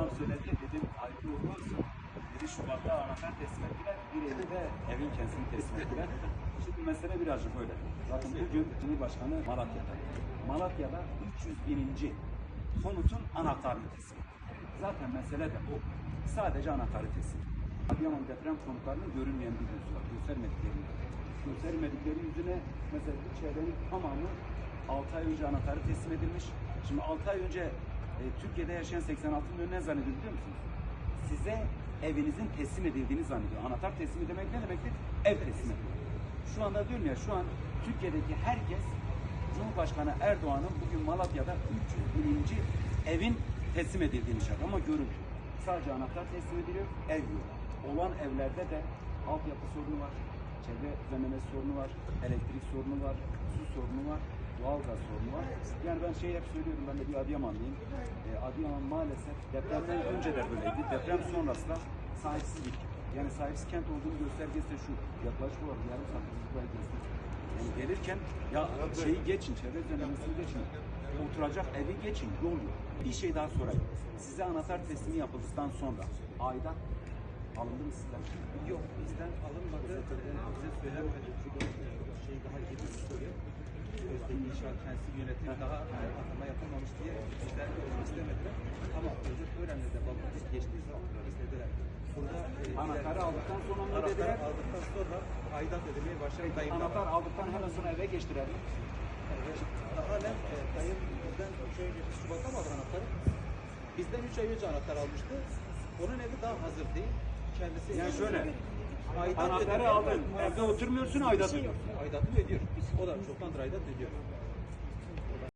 adam söyledi dedim uğurlu olsun. Dedi Şubat'ta anahtar teslim ettiler. Bir evi de evin kendisini teslim ettiler. Şimdi mesele birazcık öyle. Zaten bugün Cumhurbaşkanı Malatya'da. Malatya'da 300 bininci konutun anahtarını teslim. Zaten mesele de bu. Sadece anahtarı teslim. Adıyaman deprem konutlarının görünmeyen bir yüzü var. Göstermedikleri göstermedikleri yüzüne mesela bu çevrenin tamamı 6 ay önce anahtarı teslim edilmiş. Şimdi 6 ay önce e, Türkiye'de yaşayan 86 milyon ne zannediyor biliyor musunuz? Size evinizin teslim edildiğini zannediyor. Anahtar teslim demek ne demektir? Ev teslim ediyor. Şu anda diyorum ya şu an Türkiye'deki herkes Cumhurbaşkanı Erdoğan'ın bugün Malatya'da 300 bininci evin teslim edildiğini şart ama görüntü. Sadece anahtar teslim ediliyor, ev yok. Olan evlerde de altyapı sorunu var, çevre düzenlemesi sorunu var, elektrik sorunu var, su sorunu var, doğalgaz sorunu var. Yani ben şey hep söylüyorum, ben de bir Adıyamanlıyım. Ee, Adıyaman maalesef depremden önce de böyleydi. Deprem sonrası da sahipsiz bir kent. Yani sahipsiz kent olduğunu göstergesi de şu. Yaklaşık olarak yarım saat buraya gezdik. Yani gelirken ya şeyi geçin, çevre düzenlemesini geçin. Oturacak evi geçin, yol yok. Bir şey daha sorayım. Size anahtar teslimi yapıldıktan sonra aidat alındı mı sizden? Yok bizden alınmadı. Bize söylenmedi. Çünkü şey daha geri soruyor. Özdeki inşaat kendisi yönetim daha e, atama yapılmamış diye bizden istemediler. Ama özür töreninde baktık geçtiği zaman istediler. Burada e, Anahtarı aldıktan sonra anahtar dediler? aldıktan sonra aidat ödemeye başladı dayım. Anahtar aldıktan hemen sonra eve geçtiler. Halen e, dayım bizden 3 ay önce Şubat'ta mı aldı anahtarı? Bizden 3 ay önce anahtar almıştı. Onun evi daha hazır değil. Kendisi Yani şöyle, Aidat Anahtarı aldın, evde oturmuyorsun, aidat ödüyorsun. Aidatını ödüyor. O da çoktandır aidat ödüyor.